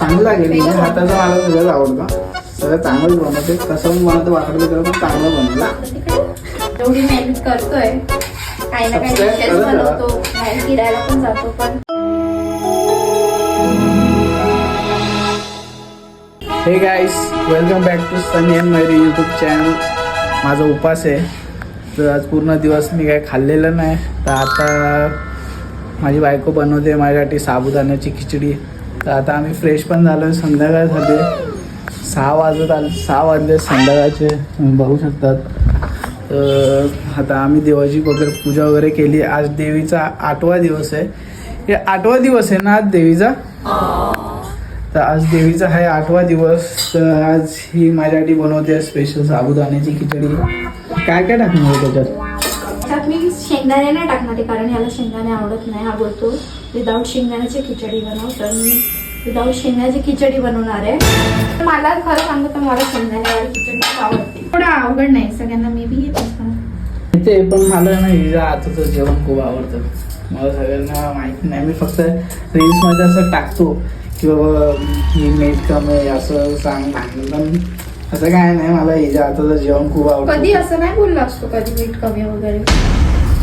चांगलं लागेल. म्हणजे हाताचं मला सगळंच आवडतं. सगळं चांगलंच बनवते. कसं पण बनवतं वाकडं तिकडं पण चांगलं बनवलं. एवढी मेहनत करतोय. काही ना काही राहा. बनवतो. बाहेर फिरायला पण जातो पण. Hey guys welcome back to Sunny and Mary YouTube channel माझा उपास आहे. तर आज पूर्ण दिवस मी काय खाल्लेलं नाही. तर आता माझी बायको बनवते माझ्यासाठी साबुदाण्याची खिचडी. तर आता आम्ही फ्रेश पण झालो संध्याकाळ झाले सहा वाजत आले सहा वाजले संध्याकाळचे बघू शकतात. तर आता आम्ही देवाची वगैरे पूजा वगैरे केली. आज देवीचा आठवा दिवस आहे. हे आठवा दिवस आहे ना आज देवीचा? तर आज देवीचा आहे आठवा दिवस. तर आज ही माझ्यासाठी बनवते स्पेशल साबुदाण्याची खिचडी. काय काय टाकणार त्याच्यात? शेंगदाणे नाही टाकणार आहे कारण ह्याला शेंगदाणे आवडत नाही हा बोलतो. विदाऊट शेंगदाण्याची खिचडी बनव. तर मी विदाऊट शेंगदाण्याची खिचडी बनवणार आहे. मला खरं सांगू तर मला शेंगदाण्यावाली खिचडी आवडते. थोडं अवघड नाही सगळ्यांना मे बी येत ते पण मला ना हाताचं जेवण खूप आवडतं. मला सगळ्यांना माहिती नाही. मी फक्त रील्समध्ये असं टाकतो की बाबा ही मीठ कमी आहे असं सांग पण असं काय नाही मला हिच्या हाताचं जेवण खूप कधी आवडतं असं नाही बोलला असतो कधी मीठ कमी वगैरे.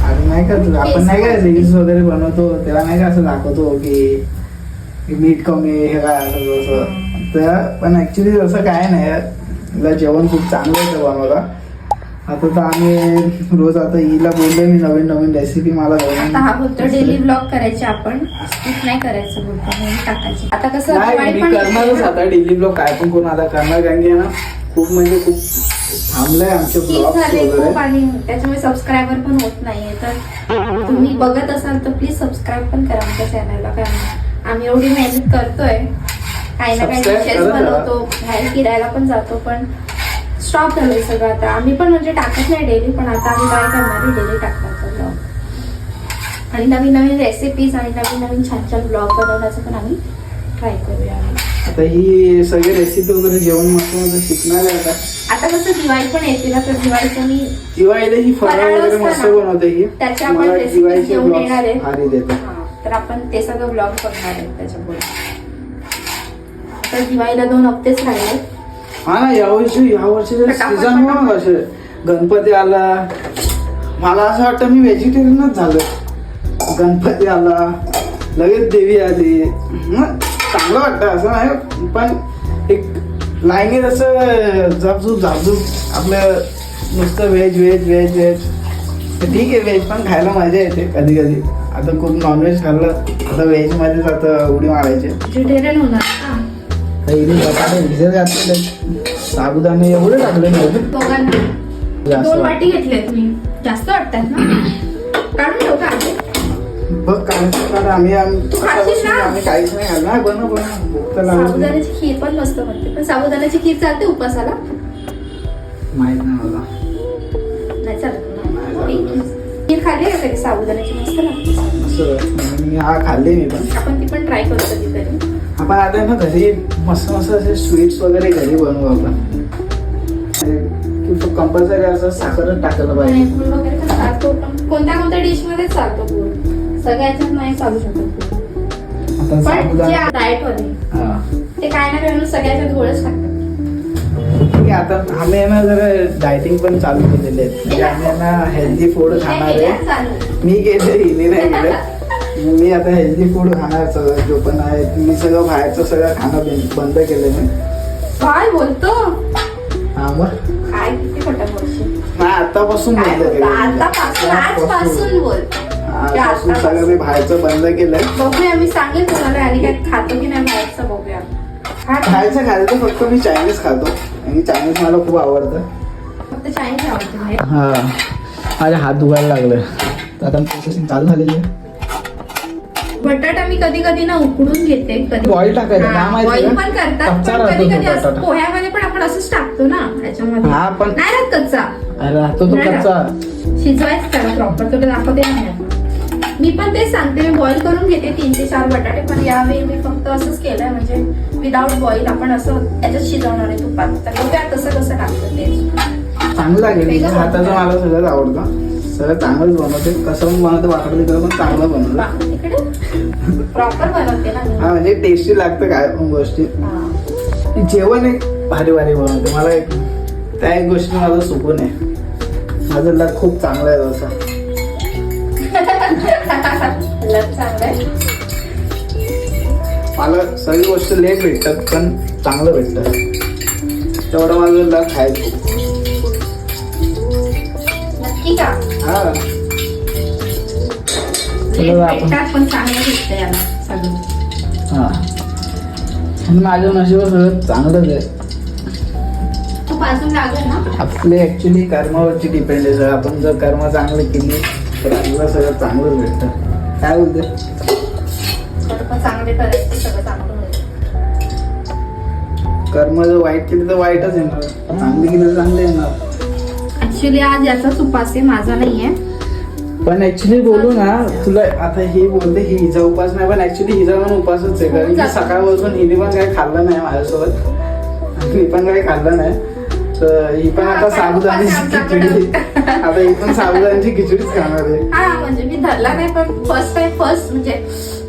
आणि नाही का आपण नाही का रील्स वगैरे बनवतो तेव्हा नाही का असं दाखवतो की की मीठ कमी हे काय असं तसं. तर पण ऍक्च्युली तसं काय नाही. तिला जेवण खूप चांगलं येतं बनवायला आता तर आम्ही रोज आता हिला बोलले मी नवीन नवीन रेसिपी मला आता हा बोलतो डेली ब्लॉग करायचे आपण. स्किप नाही करायचं बोलतो म्हणून टाकायचे. आता कसं नाही मी करणारच आता डेली ब्लॉग काय पण करून आता करणार कारण की ना खूप म्हणजे खूप थांबलंय ब्लॉग झाले खूप आणि त्याच्यामुळे सबस्क्रायबर पण होत नाहीये. तर तुम्ही बघत असाल तर प्लीज सबस्क्राईब पण करा आमच्या चॅनलला कारण आम्ही एवढी मेहनत करतोय. काही ना काही डिशेस. बनवतो बाहेर फिरायला पण जातो पण स्टॉप झालंय सगळं आता. आम्ही पण म्हणजे टाकत नाही डेली पण आता आम्ही काय करणार डेली टाकण्याचं ब्लॉग आणि नवीन नवीन रेसिपीज आणि नवीन नवीन छान छान ब्लॉग बनवण्याचं पण आम्ही ट्राय करूया. आता ही सगळी रेसिपी वगैरे जेवण मस्त मस्त शिकणार आहे आता आता कसं दिवाळी पण येते ना तर दिवाळीचं मी दिवाळीला ही फळं फराळ वगैरे मस्त. बनवते ही मला दिवाळीचे घेऊन ब्लॉग येणार आहे. भारी देते हा, तर आपण ते सगळं ब्लॉग करणार आहे त्याच्यामुळे आता दिवाळीला दोन हप्तेच राहिले हा ना यावर्षी यावर्षी पटापट, सीझन पटापट. असे गणपती आला मला असं वाटतं मी व्हेजिटेरियनच झालो गणपती आला लगेच देवी आली हं, चांगलं वाटतं असं नाही. पण एक लाईनीत असं झापझूप झापझूप आपलं नुसतं व्हेज व्हेज व्हेज व्हेज ठीक आहे व्हेज पण खायला मजा येते कधी कधी आता खूप नॉनव्हेज खाल्लं आता व्हेजमध्येच आता उडी मारायची. व्हेजिटेरियन होणार का? पहिले बटाटे भिजत घातलेले. साबुदाणे एवढे टाकले दोघांना दोन वाटी घेतलेत मी. जास्त वाटतात ना? काढून ठेवू. कारण आम्ही आम्ही काहीच नाही बनव बनव. तर. साबुदाण्याची खीर पण मस्त बनते. पण साबुदाण्याची खीर चालते उपासाला? माहीत नाही मला. नाही चालत. खीर. खाल्ली का कधी? साबुदाण्याची मस्त लागते. असं मी हा खाल्ले मी पण. आपण ती पण ट्राय करू कधीतरी. आपण आता ना घरी मस्त मस्त असे स्वीट्स वगैरे घरी बनवू आपण. कंपल्सरी असं साखरच टाकायला आणि पाहिजे. गुळ वगैरे पण चालतो. पण कोणत्या कोणत्या डिशमध्ये चालतो सगळ्याच्यात नाही चालू शकत. आता पण जे साबुदाणा हा. ते काय ना काय सगळ्याच्यात गोळच टाकतात ठीक आहे, आता आम्ही आहे ना जरा डायटिंग पण चालू केलेले आहेत. म्हणजे आम्ही आहे ना हेल्दी फूड खाणार आहे. मी गेले हिने नाही गेले मी आता हेल्दी फूड खाणार सगळं जो पण आहे मी सगळं बाहेरचं सगळं खाणं बंद- बंद केलं मी. काय बोलतो? हा मग? काय किती खोटं बोलशील? नाही आतापासून काय बंद बोलतो? केलं आतापासून आजपासून बोल ते आजपासून सगळं मी. बाहेरचं बंद केलंय. बघूया मी सांगेल तुम्हाला आणि काय खातो की नाही बाहेरचं बघूया. खायचं तर फक्त मी चायनीज खातो. आणि चायनीज मला खूप आवडतं. फक्त चायनीज आवडते. हा. माझे हात दुखायला लागले. आता प्रोसेसिंग चालू झालेली आहे. बटाटा मी कधी कधी ना उकडून घेते कधी Boil टाकायचं, बॉईल? पण करतात पण कधी कधी असं. पोह्यामध्ये पण आपण असंच टाकतो ना त्याच्यामध्ये. नाही राहत कच्चा. अरे राहतो तो नाही कच्चा. शिजवायचं त्याला प्रॉपर तुला दाखवते ना मी पण तेच सांगते मी बॉईल करून घेते तीन ते चार बटाटे पण यावेळी मी फक्त असंच केलंय म्हणजे विदाऊट बॉईल आपण असं याच्यात शिजवणार आहे तुपात. तर बघूया कसं कसं टाकतं ते. चांगलं हिच्या हाताचं. मला सगळंच आवडतं. सगळं चांगलंच बनवते. कसं बनवते वाकडं तिकडं पण चांगलं बनवलं प्रॉपर बनवते ना मी. हा म्हणजे टेस्टी लागतं काय पण गोष्टी. जेवण एक भारी भारी बनवते. मला एक त्या एक गोष्टी माझं सुकून आहे. माझं लक खूप चांगलं आहे तसं लग मला सगळी गोष्ट लेट भेटतात पण चांगलं भेटतं. तेवढं माझं लक आहे. हा. याला सगळं. हा. आणि माझं नशीब सगळं चांगलंच आहे. आपले ऍक्च्युली कर्मावरची डिपेंड आहे जर आपण जर कर्म चांगले केली आपल्याला सगळं चांगलंच भेटतं काय बोलते? कर्म चांगले करायचे सगळं चांगलं होईल. कर्म जर वाईट केली तर वाईटच येणार. चांगली केली तर चांगले येणार. ऍक्च्युली आज याचाच उपास आहे माझा नाहीये. पण ऍक्च्युली बोलू ना तुला आता हे बोलते ही हिचा उपास नाही पण ऍक्च्युली हिचा पण उपासच आहे. कारण की सकाळपासून हिने पण काही खाल्लं नाही माझ्यासोबत. मी पण काही खाल्लं नाही. तर ही पण आता साबुदाण्याची खिचडी. आता ही पण साबुदाण्याची खिचडीच खाणार आहे. हा म्हणजे मी धरला नाही पण फर्स्ट टाइम फर्स्ट म्हणजे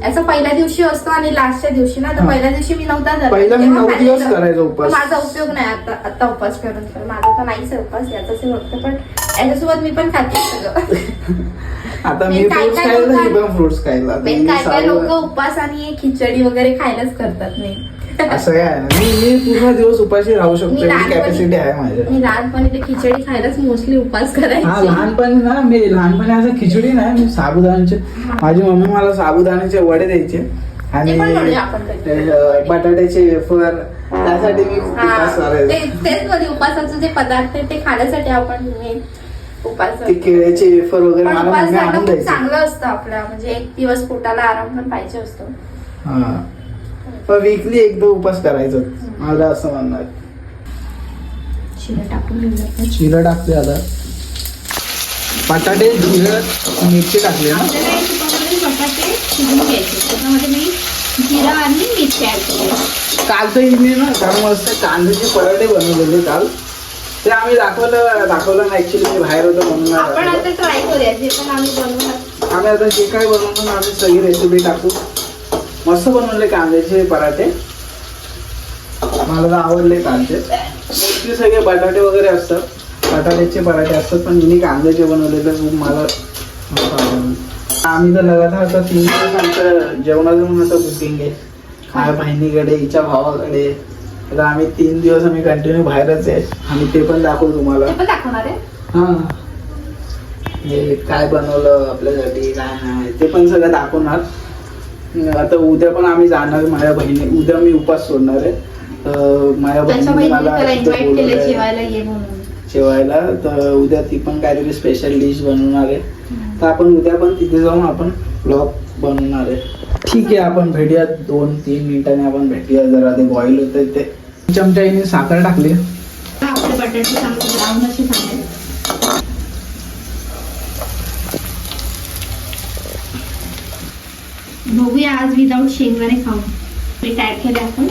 याचा पहिल्या दिवशी असतो आणि लास्टच्या दिवशी ना तर. पहिल्या दिवशी मी नव्हता धरला. पहिला मी तेव्हा नऊ दिवस खाल्लेलं. करायचा उपास. माझा उपयोग नाही आता आता उपास करून. तर माझा तर नाहीच आहे उपास याचाच आहे फक्त पण याच्यासोबत मी पण खाते सगळं. आता मी फ्रुट्स काय खायला पण फ्रुट्स काय काय लोक उपास आणि खिचडी वगैरे खायलाच करतात नाही. असं काय? आहे ना. मी मी पूर्ण दिवस उपाशी राहू शकतो मी एवढी लहानपणी- कॅपॅसिटी आहे माझ्या मी लहानपणी ते खिचडी खायलाच मोस्टली उपास हा करायची लहानपणी ना मी लहानपणी असं खिचडी नाही मी साबुदाण्याचे माझी मम्मी मला साबुदाण्याचे वडे द्यायचे. आणि ते पण बनवूया आपण कधी. ते, अं, बटाट्याचे वेफर त्यासाठी मी खूप हा, उपास करायचो. ते- तेच मध्ये उपासाचे जे पदार्थ आहेत ते खाण्यासाठी आपण उपास ते केळ्याचे वेफर वगैरे पण मला उपास मम्मी करणं आणून खूप द्यायची. चांगलं असतं आपल्या म्हणजे एक दिवस पोटाला आराम पण पाहिजे असतो. हा. पण वीकली एकदा उपास करायचा. मला असं म्हणणार शिरा टाकून. जिरं टाकते आता. बटाटे जिरं मिरची टाकली ना आपल्याला एक तुपामध्ये बटाटे शिजून घ्यायचे. त्याच्यामध्ये मी जिरा आणि मिरची ऍड केली. काल तर हिने ना काल मस्त कांद्याचे पराठे बनवलेले काल. ते आम्ही दाखवलं दाखवलं ना ऍक्च्युली मी बाहेर होतो म्हणून नाही आपण दाखवलं. आता ट्राय करूया. जे पण आम्ही बनवणार. आम्ही आता जे काय बनवतो ना आम्ही सगळी रेसिपी टाकू. मस्त बनवले कांद्याचे पराठे. मला तर आवडले कांदे. मोस्टली सगळे बटाटे वगैरे असतात. बटाट्याचे पराठे असतात पण हिने कांद्याचे बनवलेले खूप मला. आम्ही तर लगातार आता तीन दिवस आमचं जेवणाचं म्हणून असं बुकिंग आहे. माझ्या बहिणीकडे हिच्या भावाकडे. आता आम्ही तीन दिवस आम्ही कंटिन्यू बाहेरच आहे. आणि ते पण दाखवू तुम्हाला. हा. हे काय बनवलं आपल्यासाठी काय नाही ते पण सगळं दाखवणार. आता उद्या पण आम्ही जाणार माझ्या बहिणी. उद्या मी उपास सोडणार आहे. माझ्या बहिणीने मला जेवायला तर उद्या ती पण काहीतरी स्पेशल डिश बनवणार आहे. तर आपण उद्या पण तिथे जाऊन आपण ब्लॉग बनवणार आहे. ठीक आहे आपण भेटूया दोन तीन मिनिटांनी आपण भेटूया जरा ते बॉईल होतंय ते. चमच्याने साखर टाकली आपले बटाटे चांगले ब्राऊन असे झाले बघूया आज विदाऊट शेंगदाणे खाऊ. ऍड केले आपण?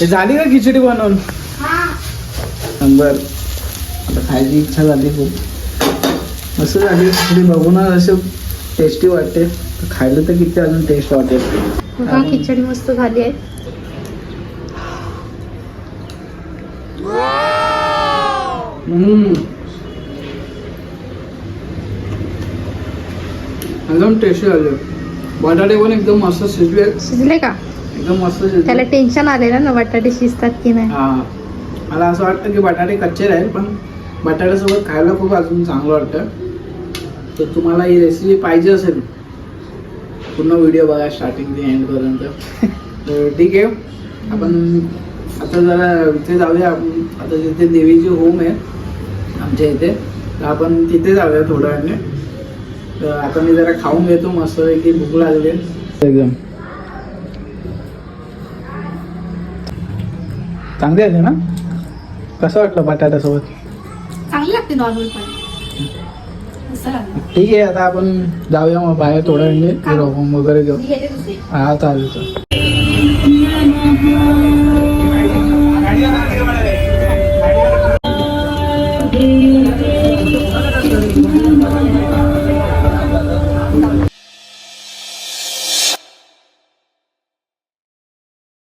ते झाली का खिचडी बनवून? हा. नंबर आता खायची इच्छा झाली खूप. असं झाली. खिचडी बघूनच असं टेस्टी वाटते. खायला तर किती अजून टेस्ट वाटेल. बघा खिचडी मस्त झाली आहे. हम्म. एकदम टेस्टी झाले बटाटे पण एकदम मस्त शिजले. शिजले का? एकदम मस्त त्याला शिजले टेन्शन आलेलं ना बटाटे शिजतात की नाही? हा. मला असं वाटतं की बटाटे कच्चे राहील पण बटाट्यासोबत खायला खूप अजून चांगलं वाटतं. तर तुम्हाला ही रेसिपी पाहिजे असेल पूर्ण व्हिडिओ बघा स्टार्टिंग ते एंड पर्यंत. तर ठीक आहे. आपण आता जरा इथे जाऊया. आपण आता तिथे देवीची होम आहे आमच्या इथे. तर आपण तिथे जाऊया थोड्या वेळाने. तर आता मी जरा खाऊन घेतो मस्त की भूक लागली. एकदम. चांगली आहे ना? कसं वाटलं बटाट्यासोबत? चांगली लागते नॉर्मल. ठीक आहे आता आपण जाऊया मग बाहेर थोड्या वेळाने. होम वगैरे घेऊ. हा चालेल चालेल.